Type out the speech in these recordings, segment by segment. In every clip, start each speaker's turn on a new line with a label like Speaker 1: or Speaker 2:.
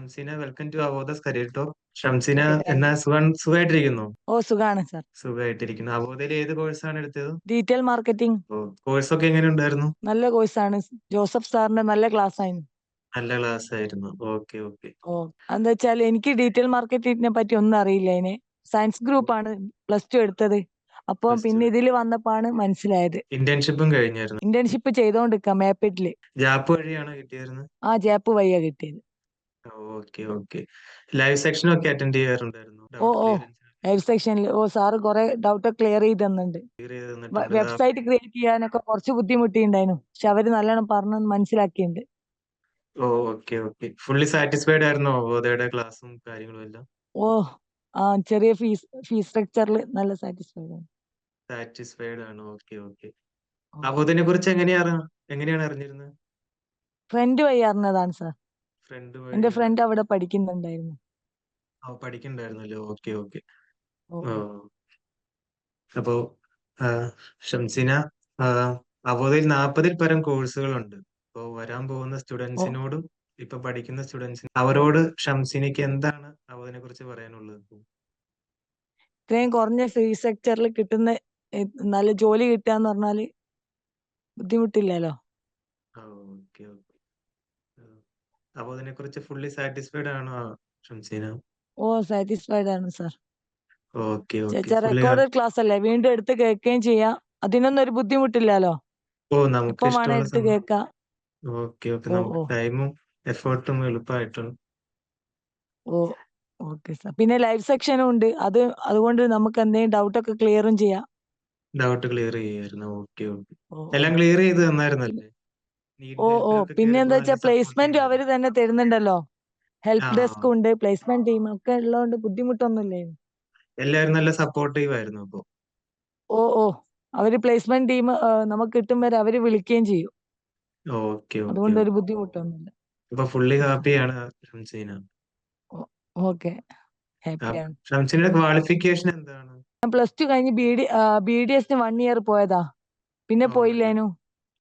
Speaker 1: Shamseena welcome to Avodha's career talk Shamseena എന്നാ സുഖം സുഖമായിട്ടിരിക്കുന്നു
Speaker 2: ഓ സുഖാണ് സർ
Speaker 1: സുഖമായിട്ടിരിക്കുന്നു അവോദയിൽ ഏത് കോഴ്സാണ് എടുത്തത്?
Speaker 2: ഡീറ്റെയിൽ മാർക്കറ്റിംഗ്
Speaker 1: കോഴ്സ് ഒക്കെ എങ്ങനെ ഉണ്ടായിരുന്നു?
Speaker 2: നല്ല കോഴ്സാണ് ജോസഫ് സാറിന്റെ നല്ല ക്ലാസ് ആയിരുന്നു.
Speaker 1: നല്ല ക്ലാസ് ആയിരുന്നു. ഓക്കെ ഓക്കെ
Speaker 2: ഓ എന്താ വെച്ചാൽ എനിക്ക് ഡീറ്റെയിൽ മാർക്കറ്റിനെ പറ്റി ഒന്നും അറിയില്ല അതിനെ. സയൻസ് ഗ്രൂപ്പ് ആണ് പ്ലസ് ടു എടുത്തത്. അപ്പൊ പിന്നെ ഇതിൽ വന്നപ്പോഴാണ് മനസ്സിലായത്.
Speaker 1: ഇന്റേൺഷിപ്പും കഴിഞ്ഞായിരുന്നു.
Speaker 2: ഇന്റേൺഷിപ്പ് ചെയ്തോണ്ടിരിക്കാം മേപ്പിട്ടിൽ.
Speaker 1: ജാപ്പ് വഴിയാണോ കിട്ടിയായിരുന്നു
Speaker 2: ആ ജാപ്പ് വഴിയാ കിട്ടിയത്.
Speaker 1: Okay okay. ലൈവ് സെക്ഷനൊക്കെ അറ്റൻഡ് ചെയ്യാറുണ്ടായിരുന്നു.
Speaker 2: ഓ, ഓ. ലൈവ് സെക്ഷനിൽ ഓ സാറ് കുറെ ഡൗട്ട് ക്ലിയർ ചെയ്ത് തന്നിട്ടുണ്ട്. വെബ്സൈറ്റ് ക്രിയേറ്റ് ചെയ്യാനൊക്കെ കുറച്ച് ബുദ്ധിമുട്ടിണ്ടായിരുന്നു. പക്ഷെ അവർ നല്ലോണം പറഞ്ഞു മനസ്സിലാക്കിയിട്ടുണ്ട്
Speaker 1: ഓ ഓക്കെ ഓക്കെ. ഫുള്ളി സാറ്റിസ്ഫൈഡ് ആയിരുന്നോ അവോദയുടെ ക്ലാസ്സും കാര്യങ്ങളും എല്ലാം?
Speaker 2: ഓ ആ ചെറിയ ഫീസ് ഫീസ് സ്ട്രക്ചറിൽ നല്ല സാറ്റിസ്ഫൈഡ് ആണ്.
Speaker 1: സാറ്റിസ്ഫൈഡ് ആണ്. Okay okay. അവോദിനെ കുറിച്ച് എങ്ങനെയാ അറി- എങ്ങനെയാണ് അറിഞ്ഞിരുന്നത്?
Speaker 2: ഫ്രണ്ട് വഴി അറിഞ്ഞതാണ് സാർ.
Speaker 1: ഫ്രണ്ട്
Speaker 2: എന്റെ ഫ്രണ്ട് അവിടെ പഠിക്കുന്നുണ്ടായിരുന്നു.
Speaker 1: പഠിക്കണ്ടായിരുന്നല്ലോ ഓക്കെ ഓക്കെ. അപ്പോ ഷംസിന അവതിൽ നാൽപ്പതിൽ പരം കോഴ്സുകളുണ്ട്. അപ്പോ വരാൻ പോകുന്ന സ്റ്റുഡൻസിനോടും ഇപ്പൊ പഠിക്കുന്ന സ്റ്റുഡൻസിന് അവരോട് ഷംസിനിക്ക് എന്താണ് അവതിനെ കുറിച്ച് പറയാനുള്ളത്?
Speaker 2: ഇത്രയും കുറഞ്ഞ ഫീസ് സെക്ടറിൽ കിട്ടുന്ന നല്ല ജോലി കിട്ടുക എന്ന് പറഞ്ഞാൽ ബുദ്ധിമുട്ടില്ലല്ലോ?
Speaker 1: Okay okay. അപ്പോ അതിനെ കുറിച്ച് ഫുള്ളി സാറ്റിസ്ഫൈഡ് ആണോ ഷംസീന?
Speaker 2: ഓ സാറ്റിസ്ഫൈഡ് ആണ് സാർ
Speaker 1: ഓക്കെ ഓക്കെ
Speaker 2: ചേച്ചാ റെക്കോർഡ് ക്ലാസ് അല്ലേ? വീണ്ടും എടുത്ത് കേൾക്കുകയും ചെയ്യാം. അതിനൊന്നും ഒരു ബുദ്ധിമുട്ടില്ലല്ലോ
Speaker 1: ഓ നമുക്ക്
Speaker 2: ഇഷ്ടമാണ് വേണം
Speaker 1: ഇഷ്ടമുള്ള
Speaker 2: എടുത്ത്
Speaker 1: സമയം.
Speaker 2: കേൾക്കാം.
Speaker 1: ഓക്കെ ഓക്കെ
Speaker 2: ഓ,
Speaker 1: നമുക്ക്
Speaker 2: ഓ.
Speaker 1: ടൈമും എഫേർട്ടും എളുപ്പമായിട്ടുണ്ട്.
Speaker 2: ഓ ഓക്കെ സാർ പിന്നെ ലൈവ് സെക്ഷനും ഉണ്ട്. അത് അതുകൊണ്ട് നമുക്ക് എന്തെങ്കിലും ഡൗട്ട് ഒക്കെ ക്ലിയറും ചെയ്യാം.
Speaker 1: ഡൗട്ട് ക്ലിയർ ചെയ്യായിരുന്നു. ഓക്കെ ഓക്കെ
Speaker 2: ഓ, ഓ.
Speaker 1: എല്ലാം ക്ലിയർ ചെയ്ത് തന്നായിരുന്നല്ലേ?
Speaker 2: ഓ ഓ. പിന്നെ എന്താ വെച്ചാ പ്ലേസ്മെന്റ് അവർ തന്നെ തരുന്നുണ്ടല്ലോ.
Speaker 1: ഹെൽപ്
Speaker 2: ഡെസ്ക് ഉണ്ട് പ്ലേസ്മെന്റ് ടീം ഒക്കെ ഉള്ളതുകൊണ്ട് ബുദ്ധിമുട്ടൊന്നുമില്ലേ?
Speaker 1: എല്ലാവരും നല്ല സപ്പോർട്ടീവ് ആയിരുന്നു അപ്പോ.
Speaker 2: ഓ ഓ. അവർ പ്ലേസ്മെന്റ് ടീം നമുക്ക് കിട്ടും വരെ അവർ വിളിക്കുകയും ചെയ്യും.
Speaker 1: ഓക്കെ
Speaker 2: അതുകൊണ്ട് ഒരു ബുദ്ധിമുട്ടൊന്നുമില്ല.
Speaker 1: ഇപ്പൊ ഫുള്ളി ഹാപ്പിയാണ് ഷംസീന.
Speaker 2: ഓക്കെ. ഹാപ്പിയാണ്.
Speaker 1: ഷംസീനയുടെ ക്വാളിഫിക്കേഷൻ എന്താണ്?
Speaker 2: പ്ലസ് ടു കഴിഞ്ഞ് ബി ഡി ബി ഡി എസിന് വൺ ഇയർ പോയതാ. പിന്നെ പോയില്ലേനു?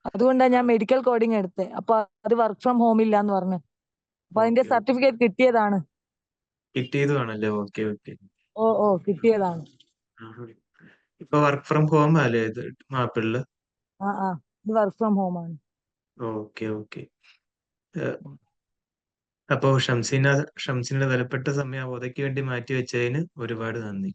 Speaker 2: അതുകൊണ്ടാണ് ഞാൻ മെഡിക്കൽ കോഡിങ് എടുത്തത് അപ്പൊ അത് വർക്ക് ഫ്രം ഹോം ഇല്ല എന്ന് പറഞ്ഞു. അപ്പൊ അതിന്റെ. സർട്ടിഫിക്കറ്റ് കിട്ടിയതാണ്. ഓ ഓ കിട്ടിയതാണ്.
Speaker 1: ഇപ്പൊ വർക്ക് ഫ്രം ഹോം അല്ലേ ഇത് മാപ്പിളിൽ?
Speaker 2: ആ ആ. ഇത് വർക്ക് ഫ്രം ഹോം ആണ്.
Speaker 1: ഓക്കെ ഓക്കെ അപ്പോ ഷംസീന ഷംസീനയുടെ വിലപ്പെട്ട സമയം അവതയ്ക്ക് വേണ്ടി മാറ്റി വെച്ചതിന് ഒരുപാട് നന്ദി.